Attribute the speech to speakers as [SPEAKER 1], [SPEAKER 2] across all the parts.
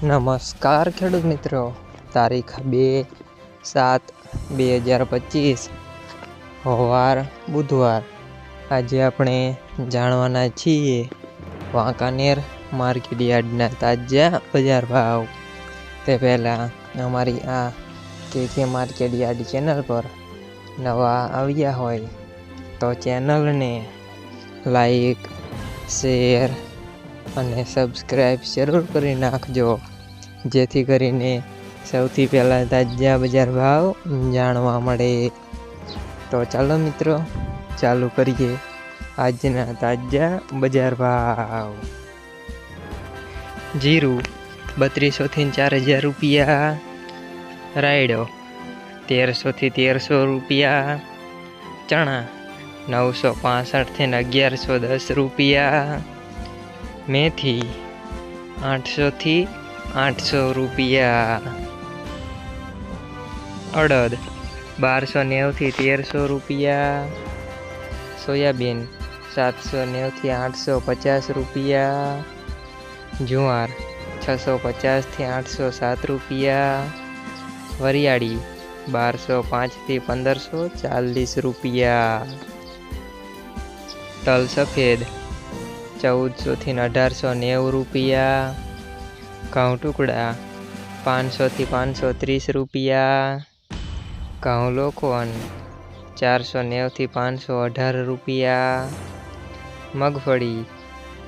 [SPEAKER 1] નમસ્કાર ખેડૂત મિત્રો. તારીખ બે સાત બે હજાર પચીસ. વાર બુધવાર. આજે આપણે જાણવાના છીએ વાંકાનેર માર્કેટ યાર્ડના તાજા બજાર ભાવ. તે પહેલાં અમારી આ કે માર્કેટ યાર્ડ ચેનલ પર નવા આવ્યા હોય તો ચેનલને લાઈક, શેર અને સબસ્ક્રાઈબ જરૂર કરી નાખજો. જેથી કરીને સૌથી પહેલાં તાજા બજાર ભાવ જાણવા મળે. તો ચાલો મિત્રો, ચાલુ કરીએ આજના તાજા બજાર ભાવ. જીરું બત્રીસોથી ચાર હજાર રૂપિયા. રાયડો તેરસોથી તેરસો રૂપિયા. ચણા નવસો પાસઠથી અગિયારસો દસ રૂપિયા. મેથી આઠસોથી આઠસો રૂપિયા. અડદ બારસો નેવથી તેરસો રૂપિયા. સોયાબીન સાતસો નેવથી આઠસો પચાસ રૂપિયા. જુવાર છસો પચાસથી આઠસો સાત રૂપિયા. વરિયાળી બારસો પાંચથી પંદરસો ચાલીસ રૂપિયા. તલ સફેદ ચૌદસોથી અઢારસો નેવું રૂપિયા. ઘઉં ટુકડા પાંચસોથી પાંચસો ત્રીસ રૂપિયા. ઘઉં લોકોન ચારસો નેવથી પાંચસો અઢાર રૂપિયા. મગફળી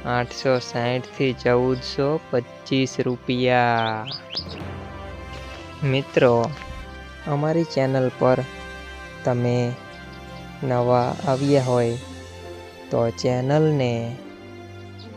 [SPEAKER 1] આઠસો સાઠથી ચૌદસો પચીસ રૂપિયા. મિત્રો, અમારી ચેનલ પર તમે નવા આવ્યા હોય તો ચેનલને